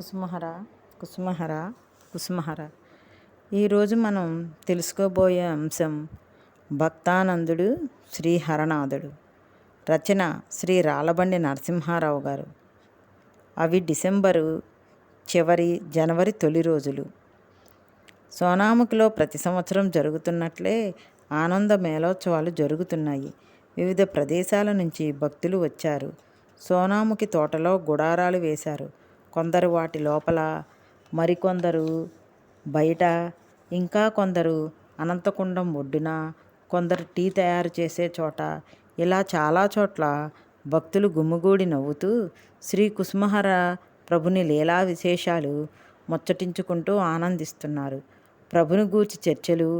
కుసుమహర కుసుమహర కుసుమహర. ఈరోజు మనం తెలుసుకోబోయే అంశం భక్తానందుడు శ్రీ హరనాథుడు రచన శ్రీ రాళ్ళబండి నరసింహారావు గారు. అవి డిసెంబరు చివరి జనవరి తొలి రోజులు. సోనాముఖిలో ప్రతి సంవత్సరం జరుగుతున్నట్లే ఆనంద మేళోత్సవాలు జరుగుతున్నాయి. వివిధ ప్రదేశాల నుంచి భక్తులు వచ్చారు. సోనాముఖి తోటలో గుడారాలు వేశారు. కొందరు వాటి లోపల మరికొందరు బయట ఇంకా కొందరు అనంతకుండం ఒడ్డున కొందరు టీ తయారు చేసే చోట ఇలా చాలా చోట్ల భక్తులు గుమ్మిగూడి నవ్వుతూ శ్రీ కుసుమహర ప్రభుని లీలా విశేషాలు ముచ్చటించుకుంటూ ఆనందిస్తున్నారు. ప్రభుని గూర్చి చర్చలు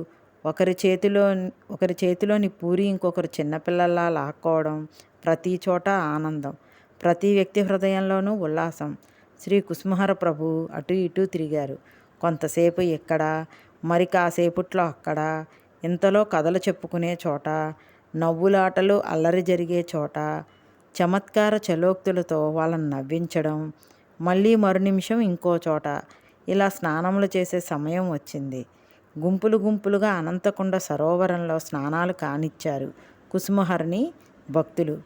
ఒకరి చేతిలో ఒకరి చేతిలోని పూరి ఇంకొకరు చిన్నపిల్లల్లా లాక్కోవడం ప్రతి చోట ఆనందం. ప్రతి వ్యక్తి హృదయంలోనూ ఉల్లాసం. శ్రీ కుసుమహర ప్రభు అటు ఇటు తిరిగారు. కొంతసేపు ఇక్కడ మరి కాసేపట్లో అక్కడ? ఇంతలో కథలు చెప్పుకునే చోట? నవ్వులాటలు అల్లరి జరిగే చోట? చమత్కార చలోక్తులతో వాళ్ళని నవ్వించడం? మళ్ళీ మరు నిమిషం ఇంకో చోట? ఇలా స్నానములు చేసే సమయం వచ్చింది. గుంపులు గుంపులుగా అనంతకుండ సరోవరంలో స్నానాలు కానిచ్చారు కుసుమహరిని భక్తులు.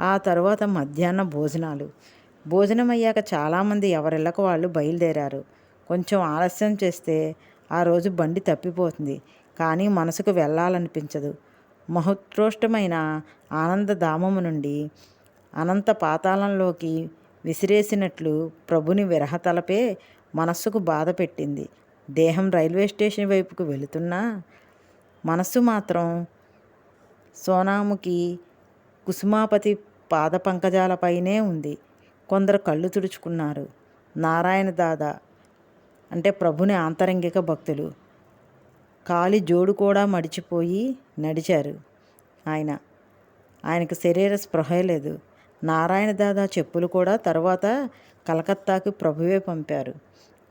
ఆ తర్వాత మధ్యాహ్న భోజనాలు. భోజనం అయ్యాక చాలామంది ఎవరిళ్ళకు వాళ్ళు బయలుదేరారు. కొంచెం ఆలస్యం చేస్తే ఆ రోజు బండి తప్పిపోతుంది. కానీ మనసుకు వెళ్ళాలనిపించదు. మహోత్కృష్టమైన ఆనందధామము నుండి అనంత పాతాళంలోకి విసిరేసినట్లు ప్రభుని విరహతలపే మనస్సుకు బాధ పెట్టింది. దేహం రైల్వే స్టేషన్ వైపుకు వెళుతున్నా మనస్సు మాత్రం సోనాముకి కుసుమాపతి పాద పంకజాలపైనే ఉంది. కొందరు కళ్ళు తుడుచుకున్నారు. నారాయణ దాదా అంటే ప్రభుని ఆంతరంగిక భక్తులు. కాలి జోడు కూడా మడిచిపోయి నడిచారు. ఆయన ఆయనకు శరీర స్పృహ లేదు. నారాయణ దాదా చెప్పులు కూడా తర్వాత కలకత్తాకు ప్రభువే పంపారు.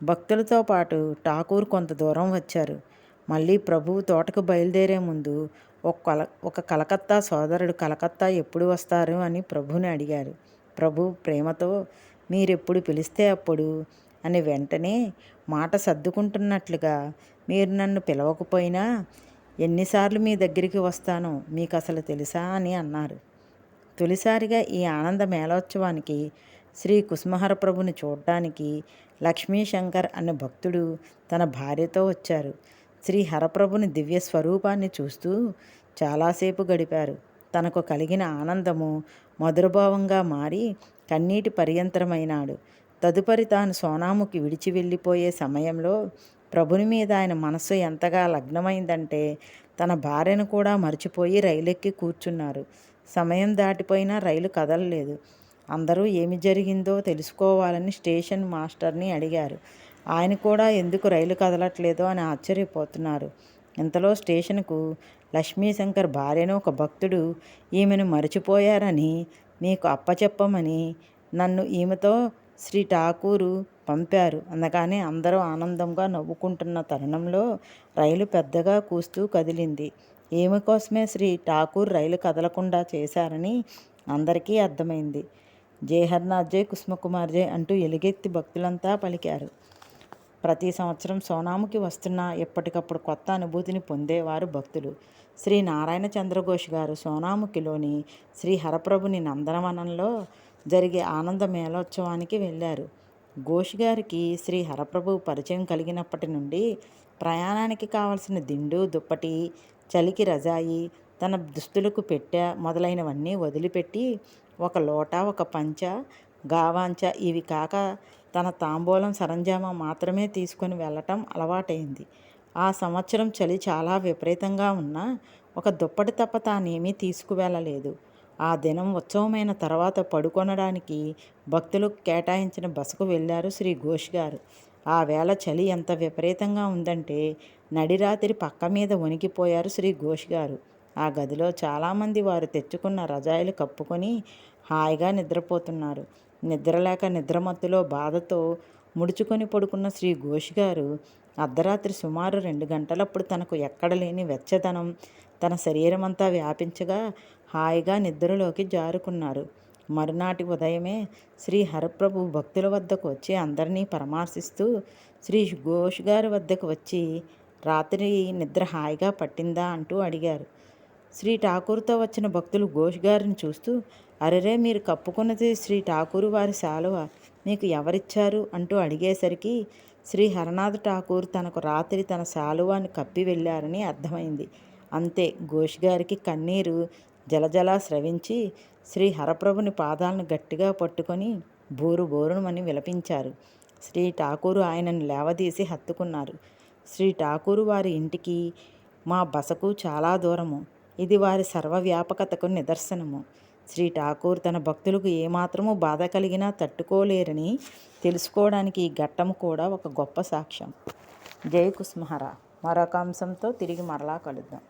భక్తులతో పాటు ఠాకూర్ కొంత దూరం వచ్చారు. మళ్ళీ ప్రభువు తోటకు బయలుదేరే ముందు ఒక కల ఒక కలకత్తా సోదరుడు కలకత్తా ఎప్పుడు వస్తారు? అని ప్రభుని అడిగారు. ప్రభు ప్రేమతో మీరెప్పుడు పిలిస్తే అప్పుడు అని వెంటనే మాట సర్దుకుంటున్నట్లుగా మీరు నన్ను పిలవకపోయినా ఎన్నిసార్లు మీ దగ్గరికి వస్తానో మీకు అసలు తెలుసా అని అన్నారు. తొలిసారిగా ఈ ఆనంద మేళోత్సవానికి శ్రీ కుసుమహర ప్రభుని చూడడానికి లక్ష్మీశంకర్ అనే భక్తుడు తన భార్యతో వచ్చారు. శ్రీ హరప్రభుని దివ్య స్వరూపాన్ని చూస్తూ చాలాసేపు గడిపారు. తనకు కలిగిన ఆనందము మధురభావంగా మారి కన్నీటి పర్యంతరమైనాడు. తదుపరి తాను సోనాముకి విడిచి వెళ్ళిపోయే సమయంలో ప్రభుని మీద ఆయన మనస్సు ఎంతగా లగ్నమైందంటే తన భార్యను కూడా మర్చిపోయి రైలెక్కి కూర్చున్నారు. సమయం దాటిపోయినా రైలు కదలలేదు. అందరూ ఏమి జరిగిందో తెలుసుకోవాలని స్టేషన్ మాస్టర్ని అడిగారు. ఆయన కూడా ఎందుకు రైలు కదలట్లేదో అని ఆశ్చర్యపోతున్నారు. ఇంతలో స్టేషన్కు లక్ష్మీశంకర్ భార్యను ఒక భక్తుడు ఈమెను మరచిపోయారని మీకు అప్పచెప్పమని నన్ను ఈమెతో శ్రీ ఠాకూరు పంపారు అందుకని అందరూ ఆనందంగా నవ్వుకుంటున్న తరుణంలో రైలు పెద్దగా కూస్తూ కదిలింది. ఈమె కోసమే శ్రీ ఠాకూర్ రైలు కదలకుండా చేశారని అందరికీ అర్థమైంది. జయహర్నాథ్ జై కుసుమకుమార్ జై అంటూ ఎలుగెత్తి భక్తులంతా పలికారు. ప్రతి సంవత్సరం సోనాముకి వస్తున్న ఎప్పటికప్పుడు కొత్త అనుభూతిని పొందేవారు భక్తులు. శ్రీ నారాయణ చంద్రఘోష్ గారు సోనాముఖిలోని శ్రీ హరప్రభుని నందనవనంలో జరిగే ఆనంద మేళోత్సవానికి వెళ్ళారు. ఘోష్ గారికి శ్రీ హరప్రభు పరిచయం కలిగినప్పటి నుండి ప్రయాణానికి కావలసిన దిండు దుప్పటి చలికి రజాయి తన దుస్తులకు పెట్టె మొదలైనవన్నీ వదిలిపెట్టి ఒక లోట ఒక పంచ గావాంచ ఇవి కాక తన తాంబూలం సరంజామా మాత్రమే తీసుకొని వెళ్ళటం అలవాటైంది. ఆ సంవత్సరం చలి చాలా విపరీతంగా ఉన్నా ఒక దుప్పటి తప్ప తానేమీ తీసుకువెళ్ళలేదు. ఆ దినం ఉత్సవమైన తర్వాత పడుకొనడానికి భక్తులు కేటాయించిన బసకు వెళ్ళారు శ్రీ ఘోష్ గారు. ఆ వేళ చలి ఎంత విపరీతంగా ఉందంటే నడిరాత్రి పక్క మీద వణికిపోయారు శ్రీ ఘోష్ గారు. ఆ గదిలో చాలామంది వారు తెచ్చుకున్న రజాయిలు కప్పుకొని హాయిగా నిద్రపోతున్నారు. నిద్రలేక నిద్రమత్తులో బాధతో ముడుచుకొని పడుకున్న శ్రీ ఘోష్ గారు అర్ధరాత్రి సుమారు రెండు గంటలప్పుడు తనకు ఎక్కడ లేని వెచ్చదనం తన శరీరమంతా వ్యాపించగా హాయిగా నిద్రలోకి జారుకున్నారు. మరునాటి ఉదయమే శ్రీ హరప్రభు భక్తుల వద్దకు వచ్చి అందరినీ పరామర్శిస్తూ శ్రీ ఘోష్ గారి వద్దకు వచ్చి రాత్రి నిద్ర హాయిగా పట్టిందా? అంటూ అడిగారు. శ్రీ ఠాకూర్తో వచ్చిన భక్తులు ఘోష్ గారిని చూస్తూ అరెరే మీరు కప్పుకున్నది శ్రీ ఠాకూరు వారి శాలువ? మీకు ఎవరిచ్చారు? అంటూ అడిగేసరికి శ్రీ హరనాథ్ ఠాకూర్ తనకు రాత్రి తన శాలువాని కప్పి వెళ్ళారని అర్థమైంది. అంతే. ఘోష్ గారికి కన్నీరు జలజలా స్రవించి శ్రీ హరప్రభుని పాదాలను గట్టిగా పట్టుకొని బోరు బోరునమని విలపించారు. శ్రీ ఠాకూరు ఆయనను లేవదీసి హత్తుకున్నారు. శ్రీ ఠాకూరు వారి ఇంటికి మా బసకు చాలా దూరము. ఇది వారి సర్వవ్యాపకతకు నిదర్శనము. శ్రీ ఠాకూర్ తన భక్తులకు ఏమాత్రము బాధ కలిగినా తట్టుకోలేరని తెలుసుకోవడానికి ఈ ఘట్టము కూడా ఒక గొప్ప సాక్ష్యం. జై కుస్మహర. మరొక అంశంతో తిరిగి మరలా కలుద్దాం.